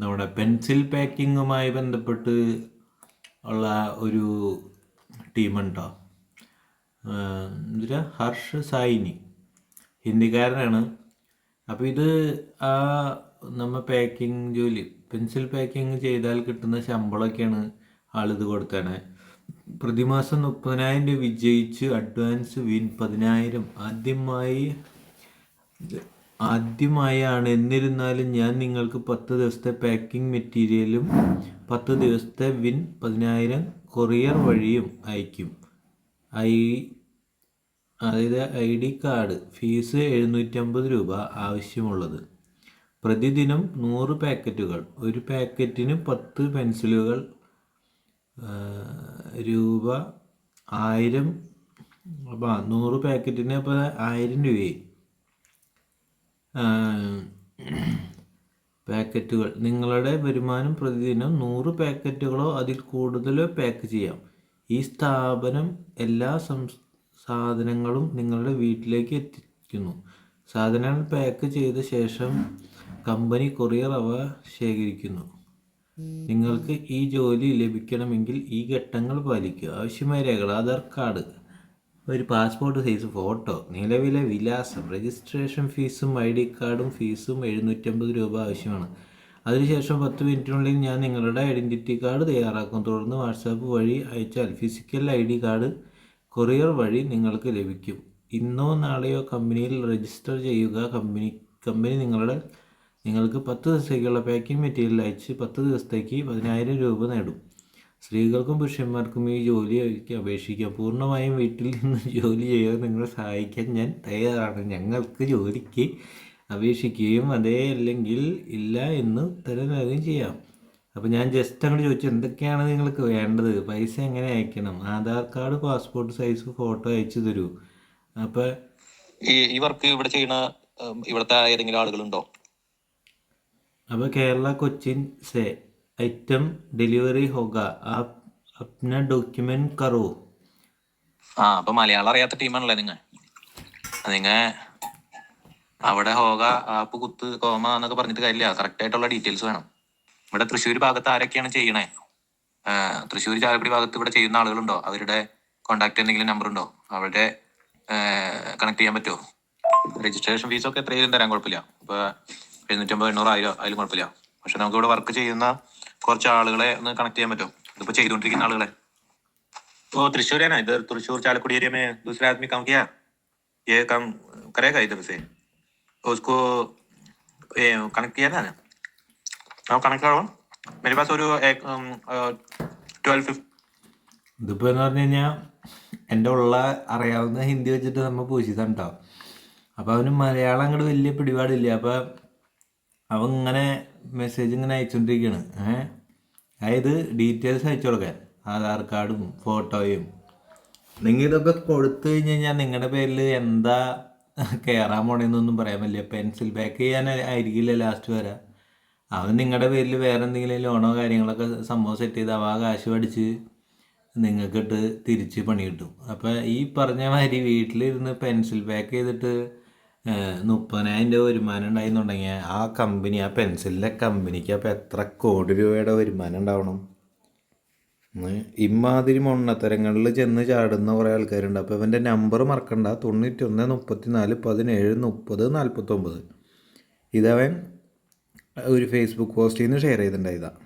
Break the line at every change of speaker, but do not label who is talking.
നമ്മുടെ പെൻസിൽ പാക്കിങ്ങുമായി ബന്ധപ്പെട്ട് ഉള്ള ഒരു ടീമുണ്ടോ? എന്തിനാ ഹർഷ് സായിനി ഹിന്ദിക്കാരനാണ്. അപ്പോൾ ഇത് ആ നമ്മ പാക്കിംഗ് ജോലി പെൻസിൽ പാക്കിംഗ് ചെയ്താൽ കിട്ടുന്ന ശമ്പളമൊക്കെയാണ് ആളിത് കൊടുക്കണേ പ്രതിമാസം മുപ്പതിനായിരം രൂപ വിജയിച്ച് അഡ്വാൻസ് വിൻ പതിനായിരം. ആദ്യമായി ആദ്യമായാണ്. എന്നിരുന്നാലും ഞാൻ നിങ്ങൾക്ക് പത്ത് ദിവസത്തെ പാക്കിംഗ് മെറ്റീരിയലും പത്ത് ദിവസത്തെ വിൻ പതിനായിരം കൊറിയർ വഴിയും അയക്കും. ഐ അതായത് ഐ ഡി കാർഡ് ഫീസ് എഴുന്നൂറ്റമ്പത് രൂപ ആവശ്യമുള്ളത്. പ്രതിദിനം നൂറ് പാക്കറ്റുകൾ. ഒരു പാക്കറ്റിന് പത്ത് പെൻസിലുകൾ രൂപ ആയിരം അപ്പം നൂറ് പാക്കറ്റിന് അപ്പോൾ ആയിരം രൂപയായി. പാക്കറ്റുകൾ. നിങ്ങളുടെ വരുമാനം പ്രതിദിനം നൂറ് പാക്കറ്റുകളോ അതിൽ കൂടുതലോ പാക്ക് ചെയ്യാം. ഈ സ്ഥാപനം എല്ലാ സാധനങ്ങളും നിങ്ങളുടെ വീട്ടിലേക്ക് എത്തിക്കുന്നു. സാധനങ്ങൾ പാക്ക് ചെയ്ത ശേഷം കമ്പനി കൊറിയർ അവ ശേഖരിക്കുന്നു. നിങ്ങൾക്ക് ഈ ജോലി ലഭിക്കണമെങ്കിൽ ഈ ഘട്ടങ്ങൾ പാലിക്കുക. ആവശ്യമായ രേഖകൾ ആധാർ കാർഡ് ഒരു പാസ്പോർട്ട് സൈസ് ഫോട്ടോ നിലവിലെ വിലാസം രജിസ്ട്രേഷൻ ഫീസും ഐ ഡി കാർഡും ഫീസും എഴുന്നൂറ്റമ്പത് രൂപ ആവശ്യമാണ്. അതിനുശേഷം പത്ത് മിനിറ്റിനുള്ളിൽ ഞാൻ നിങ്ങളുടെ ഐഡന്റിറ്റി കാർഡ് തയ്യാറാക്കും. തുടർന്ന് വാട്സാപ്പ് വഴി അയച്ചാൽ physical I D card courier വഴി നിങ്ങൾക്ക് ലഭിക്കും. ഇന്നോ നാളെയോ കമ്പനിയിൽ രജിസ്റ്റർ ചെയ്യുക. കമ്പനി കമ്പനി നിങ്ങളുടെ നിങ്ങൾക്ക് പത്ത് ദിവസത്തേക്കുള്ള പാക്കിംഗ് മെറ്റീരിയൽ അയച്ച് പത്ത് ദിവസത്തേക്ക് പതിനായിരം രൂപ നേടും. സ്ത്രീകൾക്കും പുരുഷന്മാർക്കും ഈ ജോലിക്ക് അപേക്ഷിക്കാം. പൂർണമായും വീട്ടിൽ നിന്ന് ജോലി ചെയ്യാൻ നിങ്ങളെ സഹായിക്കാൻ ഞാൻ തയ്യാറാണ്. ഞങ്ങൾക്ക് ജോലിക്ക് അപേക്ഷിക്കുകയും അതേ അല്ലെങ്കിൽ ഇല്ല എന്ന് തരുന്നതും ചെയ്യാം. അപ്പോൾ ഞാൻ ജസ്റ്റ് അങ്ങോട്ട് ചോദിച്ചു എന്തൊക്കെയാണ് നിങ്ങൾക്ക് വേണ്ടത്? പൈസ എങ്ങനെ അയക്കണം? Aadhaar card passport size photo അയച്ചു തരൂ. അപ്പോൾ
ഈ വർക്ക് ഇവിടെ ചെയ്യുന്ന ഇവിടുത്തെ ഏതെങ്കിലും ആളുകളുണ്ടോ?
അപ്പോൾ കേരള കൊച്ചിൻ സേ आइटम डिलीवरी होगा आप अपना डॉक्यूमेंट करो
ആ അപ്പൊ മലയാളം അറിയാത്ത ടീമാണല്ലേ നിങ്ങ നിങ്ങ അവിടെ ഹോക ആപ്പ് കുത്ത് കോമ എന്നൊക്കെ പറഞ്ഞിട്ട് കാര്യമില്ല കറക്റ്റ് ആയിട്ടുള്ള ഡീറ്റെയിൽസ് വേണം ഇവിടെ തൃശ്ശൂർ ഭാഗത്ത് ആരൊക്കെയാണ് ചെയ്യണേ ആ, തൃശ്ശൂർ ചാലക്കുടി ഭാഗത്ത് ഇവിടെ ചെയ്യുന്ന ആളുകളുണ്ടോ അവരുടെ കോണ്ടാക്ട് എന്തെങ്കിലും നമ്പർ ഉണ്ടോ അവരുടെ കണക്ട് ചെയ്യാൻ പറ്റുമോ രജിസ്ട്രേഷൻ ഫീസ് ഒക്കെ എത്രയും തരാൻ കുഴപ്പമില്ല ഇപ്പൊ എഴുന്നൂറ്റമ്പത് എണ്ണൂറ് ആയിരം അതിലും കുഴപ്പമില്ല പക്ഷെ നമുക്ക് ഇവിടെ വർക്ക് ചെയ്യുന്ന കുറച്ച് ആളുകളെ ഒന്ന് കണക്ട് ചെയ്യാൻ പറ്റുമോ ഇതിപ്പോ ചെയ്തുകൊണ്ടിരിക്കുന്ന ആളുകളെ वो त्रिशूर है ना इधर त्रिशूर चालकुड़ी एरिया में दूसरा आदमी काम किया ये काम करेगा इधर से उसको ये कनेक्ट किया था ना हाँ कनेक्ट करो मेरे पास और एक ट्वेल्व फिफ्ट
ഇതിപ്പോൾ എന്ന് പറഞ്ഞു കഴിഞ്ഞാൽ എൻ്റെ ഉള്ള അറിയാവുന്ന ഹിന്ദി വെച്ചിട്ട് നമ്മൾ പൂശിയതാണ് കേട്ടോ അപ്പോൾ അവന് മലയാളം അങ്ങോട്ട് വലിയ പിടിപാടില്ല അപ്പോൾ അവൻ ഇങ്ങനെ മെസ്സേജ് ഇങ്ങനെ അയച്ചുകൊണ്ടിരിക്കുകയാണ് ഏഹ് അതായത് ഡീറ്റെയിൽസ് അയച്ചു കൊടുക്കാൻ. ആധാർ കാർഡും ഫോട്ടോയും നിങ്ങൾ ഇതൊക്കെ കൊടുത്തു കഴിഞ്ഞ് കഴിഞ്ഞാൽ നിങ്ങളുടെ പേരിൽ എന്താ കയറാൻ പോണേന്നൊന്നും പറയാൻ പറ്റില്ല. പെൻസിൽ പാക്ക് ചെയ്യാൻ ആയിരിക്കില്ല ലാസ്റ്റ് വരെ. അവൻ നിങ്ങളുടെ പേരിൽ വേറെ എന്തെങ്കിലും ലോണോ കാര്യങ്ങളൊക്കെ സംഭവം സെറ്റ് ചെയ്ത് അവ കാശ് പഠിച്ച് നിങ്ങൾക്കിട്ട് തിരിച്ച് പണി കിട്ടും. അപ്പം ഈ പറഞ്ഞ മാതിരി വീട്ടിലിരുന്ന് പെൻസിൽ പാക്ക് ചെയ്തിട്ട് മുപ്പതിനായിരം രൂപ വരുമാനം ഉണ്ടായിരുന്നുണ്ടെങ്കിൽ ആ കമ്പനി ആ പെൻസിലിന്റെ കമ്പനിക്ക് അപ്പോൾ എത്ര കോടി രൂപയുടെ വരുമാനം ഉണ്ടാവണം? ഇമാതിരി മൊണ്ണത്തരങ്ങളിൽ ചെന്ന് ചാടുന്ന കുറേ ആൾക്കാരുണ്ട്. അപ്പോൾ ഇവന്റെ നമ്പർ മറക്കണ്ട. തൊണ്ണൂറ്റൊന്ന് മുപ്പത്തി നാല് പതിനേഴ് മുപ്പത് നാൽപ്പത്തൊമ്പത് ഇതവൻ ഒരു ഫേസ്ബുക്ക് പോസ്റ്റിൽ നിന്ന് ഷെയർ ചെയ്തിട്ടുണ്ടായതാണ്